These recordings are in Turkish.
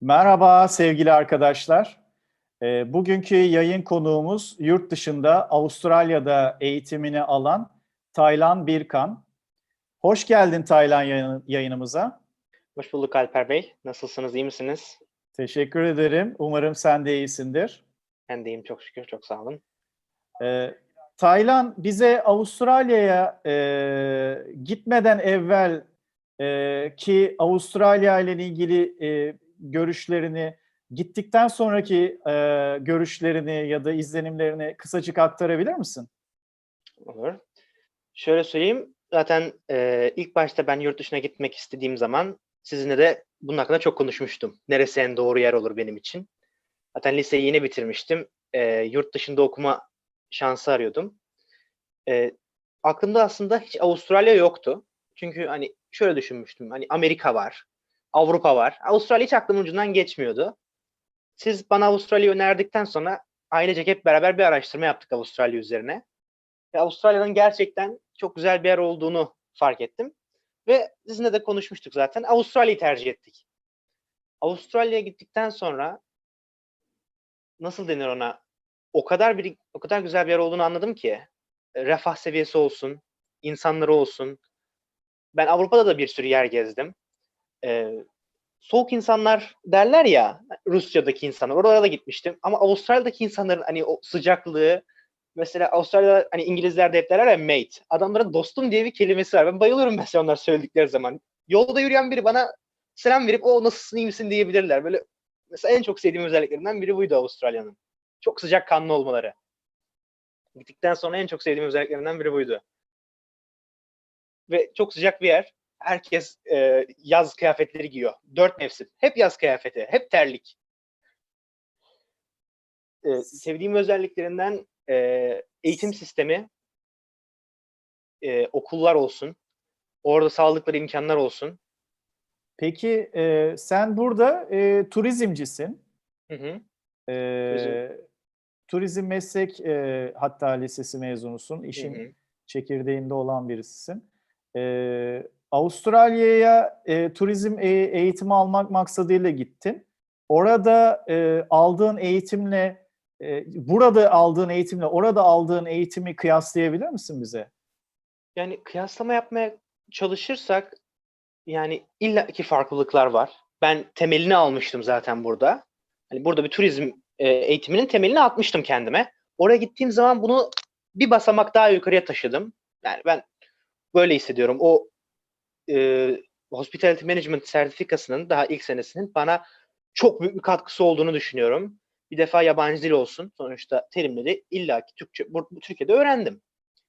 Merhaba sevgili arkadaşlar. E, bugünkü yayın konuğumuz yurt dışında Avustralya'da eğitimini alan Taylan Birkan. Hoş geldin Taylan yayın- yayınımıza. Hoş bulduk Alper Bey. Nasılsınız, iyi misiniz? Teşekkür ederim. Umarım sen de iyisindir. Ben de iyiyim çok şükür, çok sağ olun. E, Taylan bize Avustralya'ya e, gitmeden evvel e, ki Avustralya ile ilgili e, görüşlerini, gittikten sonraki e, görüşlerini ya da izlenimlerini kısacık aktarabilir misin? Olur. Şöyle söyleyeyim, zaten e, ilk başta ben yurt dışına gitmek istediğim zaman sizinle de bunun hakkında çok konuşmuştum. Neresi en doğru yer olur benim için. Zaten liseyi yeni bitirmiştim. E, yurt dışında okuma şansı arıyordum. E, aklımda aslında hiç Avustralya yoktu. Çünkü hani şöyle düşünmüştüm. Hani Amerika var, Avrupa var. Avustralya hiç aklımın ucundan geçmiyordu. Siz bana Avustralya'yı önerdikten sonra ailecek hep beraber bir araştırma yaptık Avustralya üzerine. Ve Avustralya'nın gerçekten çok güzel bir yer olduğunu fark ettim. Ve sizinle de konuşmuştuk zaten. Avustralya'yı tercih ettik. Avustralya'ya gittikten sonra nasıl denir ona? O kadar bir o kadar güzel bir yer olduğunu anladım ki. E, Refah seviyesi olsun, insanları olsun. Ben Avrupa'da da bir sürü yer gezdim. Ee, soğuk insanlar derler ya Rusya'daki insanlar. Oralara da gitmiştim. Ama Avustralya'daki insanların hani o sıcaklığı mesela Avustralya'da hani İngilizler de hep derler ya mate. Adamların dostum diye bir kelimesi var. Ben bayılıyorum mesela onlar söyledikleri zaman. Yolda yürüyen biri bana selam verip o nasılsın iyi misin diyebilirler. Böyle mesela en çok sevdiğim özelliklerinden biri buydu Avustralya'nın. Çok sıcak kanlı olmaları. Gittikten sonra en çok sevdiğim özelliklerinden biri buydu. Ve çok sıcak bir yer. Herkes e, yaz kıyafetleri giyiyor. Dört mevsim. Hep yaz kıyafeti. Hep terlik. E, sevdiğim özelliklerinden e, eğitim sistemi, e, okullar olsun, orada sağladıkları imkanlar olsun. Peki e, sen burada e, turizmcisin. Hı hı. E, Turizm. turizm meslek e, hatta lisesi mezunusun. İşin Hı hı. çekirdeğinde olan birisisin. E, Avustralya'ya e, turizm e- eğitimi almak maksadıyla gittin. Orada e, aldığın eğitimle e, burada aldığın eğitimle orada aldığın eğitimi kıyaslayabilir misin bize? Yani kıyaslama yapmaya çalışırsak yani illaki farklılıklar var. Ben temelini almıştım zaten burada. Hani burada bir turizm e, eğitiminin temelini atmıştım kendime. Oraya gittiğim zaman bunu bir basamak daha yukarıya taşıdım. Yani ben böyle hissediyorum. O e, Hospitality Management sertifikasının daha ilk senesinin bana çok büyük bir katkısı olduğunu düşünüyorum. Bir defa yabancı dil olsun. Sonuçta terimleri illaki Türkçe, bu, bu Türkiye'de öğrendim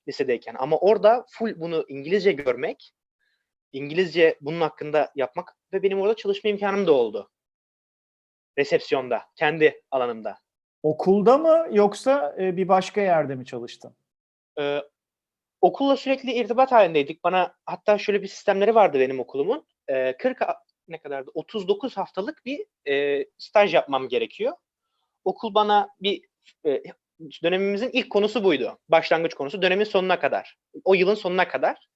lisedeyken. Ama orada full bunu İngilizce görmek, İngilizce bunun hakkında yapmak ve benim orada çalışma imkanım da oldu. Resepsiyonda, kendi alanımda. Okulda mı yoksa bir başka yerde mi çalıştın? Ee, okulla sürekli irtibat halindeydik. Bana hatta şöyle bir sistemleri vardı benim okulumun. Ee, 40 ha- ne kadardı? 39 haftalık bir e, staj yapmam gerekiyor. Okul bana bir e, dönemimizin ilk konusu buydu. Başlangıç konusu dönemin sonuna kadar. O yılın sonuna kadar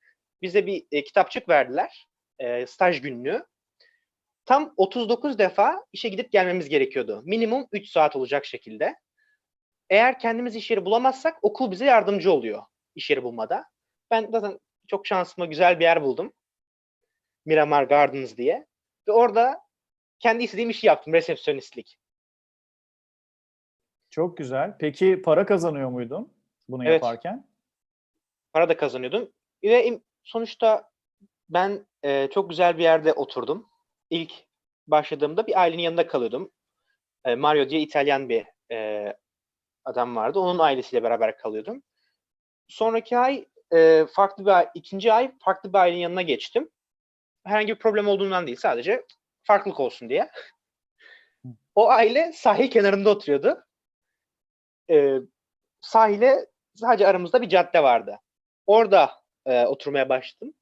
bize bir e, kitapçık verdiler. E, staj günlüğü. Tam 39 defa işe gidip gelmemiz gerekiyordu. Minimum 3 saat olacak şekilde. Eğer kendimiz iş yeri bulamazsak okul bize yardımcı oluyor iş yeri bulmada. Ben zaten çok şansıma güzel bir yer buldum. Miramar Gardens diye. Ve orada kendi istediğim işi yaptım. Resepsiyonistlik. Çok güzel. Peki para kazanıyor muydun bunu Evet. yaparken? Para da kazanıyordum. Ve sonuçta ben e, çok güzel bir yerde oturdum. İlk başladığımda bir ailenin yanında kalıyordum. E, Mario diye İtalyan bir e, adam vardı. Onun ailesiyle beraber kalıyordum. Sonraki ay e, farklı bir ay, ikinci ay farklı bir ailenin yanına geçtim. Herhangi bir problem olduğundan değil sadece farklılık olsun diye. O aile sahil kenarında oturuyordu. E, sahile sadece aramızda bir cadde vardı. Orada e, oturmaya başladım.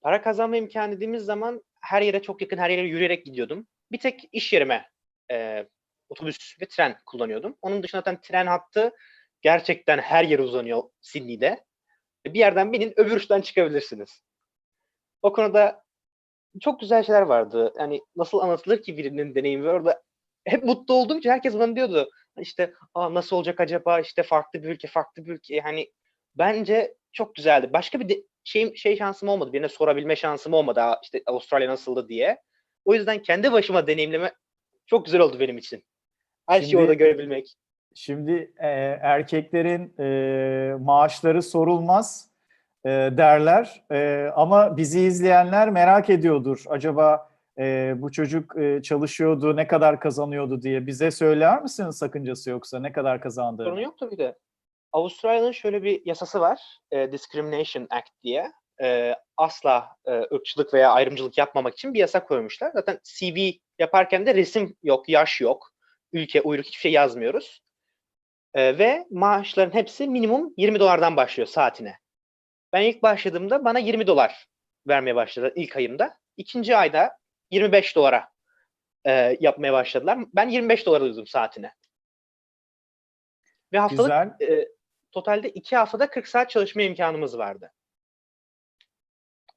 Para kazanma imkanı dediğimiz zaman her yere çok yakın, her yere yürüyerek gidiyordum. Bir tek iş yerime e, otobüs ve tren kullanıyordum. Onun dışında zaten tren hattı gerçekten her yere uzanıyor Sydney'de. Bir yerden binin öbür uçtan çıkabilirsiniz. O konuda çok güzel şeyler vardı. Yani nasıl anlatılır ki birinin deneyimi orada hep mutlu olduğum için herkes bana diyordu. İşte Aa, nasıl olacak acaba işte farklı bir ülke farklı bir ülke hani bence çok güzeldi. Başka bir de, şey, şey şansım olmadı. Birine sorabilme şansım olmadı. Aa, işte Avustralya nasıldı diye. O yüzden kendi başıma deneyimleme çok güzel oldu benim için. Her şeyi Şimdi- orada görebilmek. Şimdi e, erkeklerin e, maaşları sorulmaz e, derler E, ama bizi izleyenler merak ediyordur. Acaba e, bu çocuk e, çalışıyordu, ne kadar kazanıyordu diye bize söyler misin sakıncası yoksa ne kadar kazandığını? Sorun yok tabii de. Avustralya'nın şöyle bir yasası var. e, Discrimination Act diye. E, asla e, ırkçılık veya ayrımcılık yapmamak için bir yasa koymuşlar. Zaten CV yaparken de resim yok, yaş yok, ülke, uyruk hiçbir şey yazmıyoruz. E, ve maaşların hepsi minimum 20 dolardan başlıyor saatine. Ben ilk başladığımda bana 20 dolar vermeye başladı ilk ayımda. İkinci ayda 25 dolara e, yapmaya başladılar. Ben 25 dolar alıyordum saatine. Ve haftalık Güzel. e, totalde iki haftada 40 saat çalışma imkanımız vardı.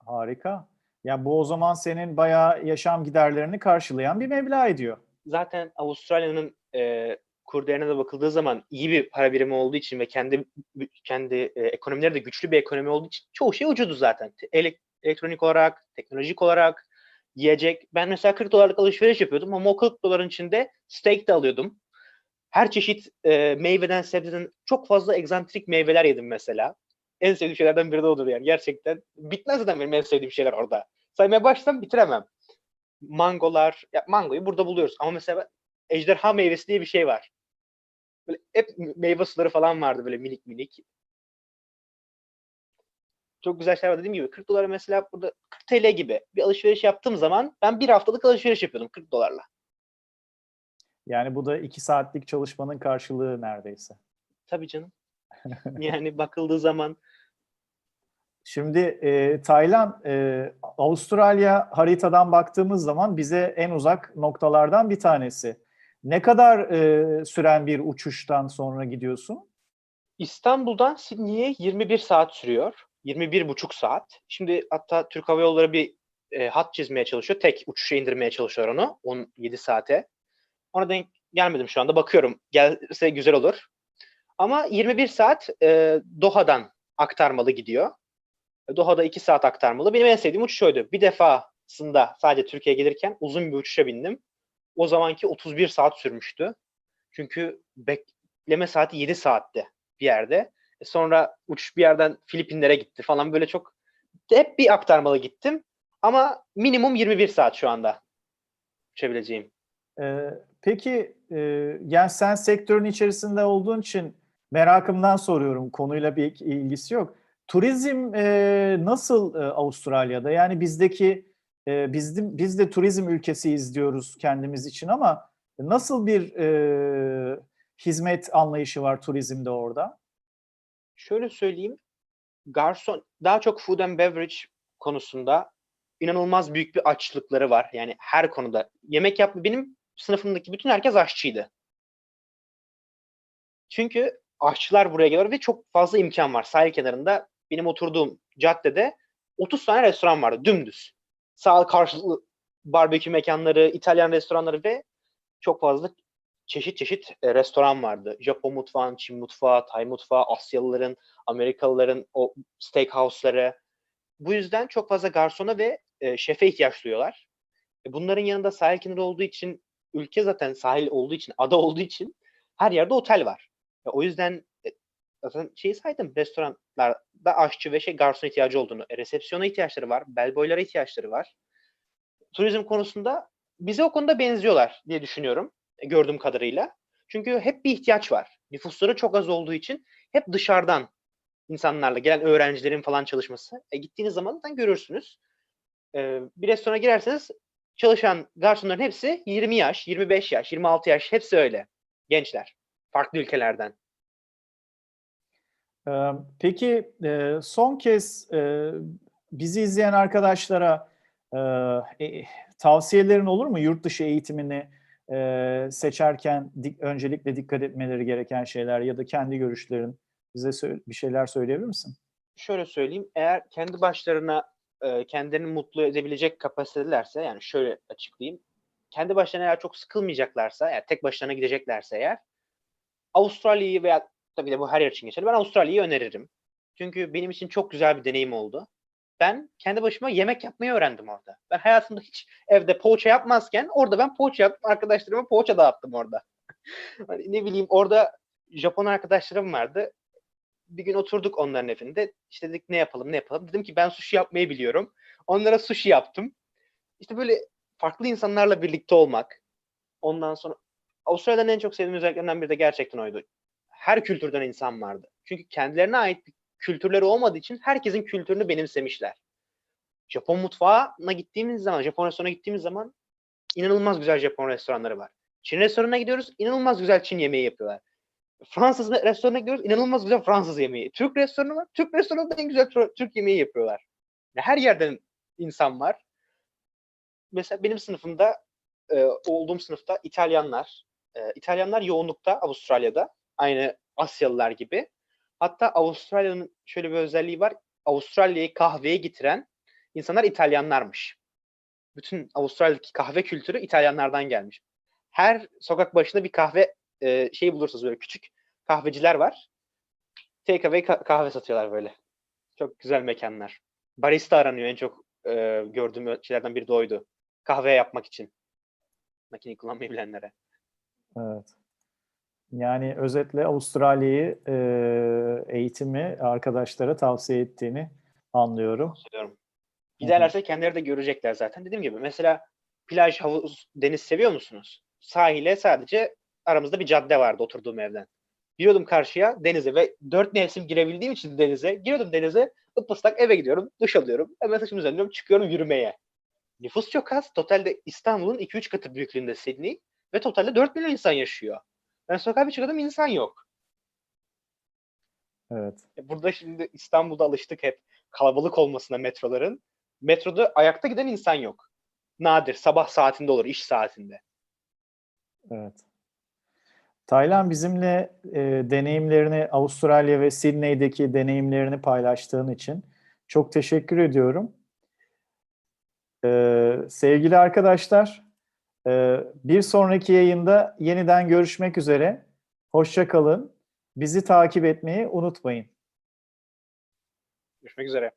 Harika. Yani bu o zaman senin bayağı yaşam giderlerini karşılayan bir meblağ ediyor. Zaten Avustralya'nın e, kur değerine de bakıldığı zaman iyi bir para birimi olduğu için ve kendi kendi e, ekonomileri de güçlü bir ekonomi olduğu için çoğu şey ucuzdu zaten. Te- ele- elektronik olarak, teknolojik olarak, yiyecek. Ben mesela 40 dolarlık alışveriş yapıyordum ama o 40 doların içinde steak de alıyordum. Her çeşit e, meyveden, sebzeden çok fazla egzantrik meyveler yedim mesela. En sevdiğim şeylerden biri de odur yani. Gerçekten bitmez zaten benim en sevdiğim şeyler orada. Saymaya başlasam bitiremem. Mangolar, ya mangoyu burada buluyoruz ama mesela ejderha meyvesi diye bir şey var. Böyle hep meyve suları falan vardı böyle minik minik. Çok güzel şeyler var dediğim gibi 40 dolara mesela burada 40 TL gibi bir alışveriş yaptığım zaman ben bir haftalık alışveriş yapıyordum 40 dolarla. Yani bu da iki saatlik çalışmanın karşılığı neredeyse. Tabii canım. Yani bakıldığı zaman Şimdi e, Taylan, e, Avustralya haritadan baktığımız zaman bize en uzak noktalardan bir tanesi. Ne kadar e, süren bir uçuştan sonra gidiyorsun? İstanbul'dan Sydney'e 21 saat sürüyor. 21 buçuk saat. Şimdi hatta Türk Hava Yolları bir e, hat çizmeye çalışıyor. Tek uçuşa indirmeye çalışıyor onu 17 saate. Ona denk gelmedim şu anda. Bakıyorum. Gelse güzel olur. Ama 21 saat e, Doha'dan aktarmalı gidiyor. Doha'da 2 saat aktarmalı. Benim en sevdiğim uçuş oydu. Bir defasında sadece Türkiye'ye gelirken uzun bir uçuşa bindim. O zamanki 31 saat sürmüştü. Çünkü bekleme saati 7 saatti bir yerde. E Sonra uçuş bir yerden Filipinlere gitti falan böyle çok hep bir aktarmalı gittim. Ama minimum 21 saat şu anda uçabileceğim. E, peki, e, yani sen sektörün içerisinde olduğun için merakımdan soruyorum. Konuyla bir ilgisi yok. Turizm e, nasıl e, Avustralya'da? Yani bizdeki e, biz de, biz de turizm ülkesiyiz diyoruz kendimiz için ama nasıl bir e, hizmet anlayışı var turizmde orada? Şöyle söyleyeyim. Garson daha çok food and beverage konusunda inanılmaz büyük bir açlıkları var. Yani her konuda. Yemek yapma benim sınıfımdaki bütün herkes aşçıydı. Çünkü aşçılar buraya geliyor ve çok fazla imkan var. Sahil kenarında benim oturduğum caddede 30 tane restoran vardı dümdüz. Sağ karşılıklı barbekü mekanları, İtalyan restoranları ve çok fazla çeşit çeşit e, restoran vardı. Japon mutfağı, Çin mutfağı, Tay mutfağı, Asyalıların, Amerikalıların o steakhouse'ları. Bu yüzden çok fazla garsona ve e, şefe ihtiyaç duyuyorlar. E, bunların yanında sahil kenarı olduğu için, ülke zaten sahil olduğu için, ada olduğu için her yerde otel var. O yüzden e, zaten şeyi saydım, restoranlarda aşçı ve şey garson ihtiyacı olduğunu, e, resepsiyona ihtiyaçları var, bellboylara ihtiyaçları var. Turizm konusunda bize o konuda benziyorlar diye düşünüyorum e, gördüğüm kadarıyla. Çünkü hep bir ihtiyaç var. Nüfusları çok az olduğu için hep dışarıdan insanlarla gelen öğrencilerin falan çalışması. E, gittiğiniz zaman da görürsünüz. E, bir restorana girerseniz çalışan garsonların hepsi 20 yaş, 25 yaş, 26 yaş hepsi öyle. Gençler. Farklı ülkelerden. Peki son kez bizi izleyen arkadaşlara e, tavsiyelerin olur mu yurt dışı eğitimini seçerken öncelikle dikkat etmeleri gereken şeyler ya da kendi görüşlerin bize bir şeyler söyleyebilir misin? Şöyle söyleyeyim. Eğer kendi başlarına kendilerini mutlu edebilecek kapasitelerse yani şöyle açıklayayım. Kendi başlarına eğer çok sıkılmayacaklarsa, yani tek başlarına gideceklerse eğer Avustralya'yı veya tabii de bu her yer için geçerli. Ben Avustralya'yı öneririm. Çünkü benim için çok güzel bir deneyim oldu. Ben kendi başıma yemek yapmayı öğrendim orada. Ben hayatımda hiç evde poğaça yapmazken orada ben poğaça yaptım. Arkadaşlarıma poğaça dağıttım orada. Hani ne bileyim orada Japon arkadaşlarım vardı. Bir gün oturduk onların evinde. İşte dedik ne yapalım ne yapalım. Dedim ki ben sushi yapmayı biliyorum. Onlara sushi yaptım. İşte böyle farklı insanlarla birlikte olmak. Ondan sonra Avustralya'dan en çok sevdiğim özelliklerinden biri de gerçekten oydu. Her kültürden insan vardı. Çünkü kendilerine ait bir kültürleri olmadığı için herkesin kültürünü benimsemişler. Japon mutfağına gittiğimiz zaman, Japon restoranına gittiğimiz zaman inanılmaz güzel Japon restoranları var. Çin restoranına gidiyoruz, inanılmaz güzel Çin yemeği yapıyorlar. Fransız restoranına gidiyoruz, inanılmaz güzel Fransız yemeği. Türk restoranı var, Türk restoranında en güzel Türk yemeği yapıyorlar. Ya Her yerden insan var. Mesela benim sınıfımda, e, olduğum sınıfta İtalyanlar, e, İtalyanlar yoğunlukta Avustralya'da, aynı Asyalılar gibi. Hatta Avustralya'nın şöyle bir özelliği var. Avustralya'yı kahveye getiren insanlar İtalyanlarmış. Bütün Avustralya'daki kahve kültürü İtalyanlardan gelmiş. Her sokak başında bir kahve e, şeyi bulursunuz böyle küçük kahveciler var. Take away ka- kahve satıyorlar böyle. Çok güzel mekanlar. Barista aranıyor en çok e, gördüğüm şeylerden biri de oydu. Kahve yapmak için. Makineyi kullanmayı bilenlere. Evet. Yani özetle Avustralya'yı e, eğitimi arkadaşlara tavsiye ettiğini anlıyorum. Söylüyorum. Giderlerse kendileri de görecekler zaten. Dediğim gibi mesela plaj, havuz, deniz seviyor musunuz? Sahile sadece aramızda bir cadde vardı oturduğum evden. Giriyordum karşıya denize ve dört mevsim girebildiğim için denize, giriyordum denize, ıpıslak eve gidiyorum, duş alıyorum, hemen saçımı düzenliyorum, çıkıyorum yürümeye. Nüfus çok az. Totalde İstanbul'un 2-3 katı büyüklüğünde Sydney ve totalde 4 milyon insan yaşıyor. Ben sokağa bir çıkıyordum insan yok. Evet. E, Burada şimdi İstanbul'da alıştık hep kalabalık olmasına metroların. Metroda ayakta giden insan yok. Nadir. Sabah saatinde olur, iş saatinde. Evet. Taylan bizimle e, deneyimlerini Avustralya ve Sydney'deki deneyimlerini paylaştığın için çok teşekkür ediyorum. Ee, sevgili arkadaşlar, bir sonraki yayında yeniden görüşmek üzere. Hoşça kalın. Bizi takip etmeyi unutmayın. Görüşmek üzere.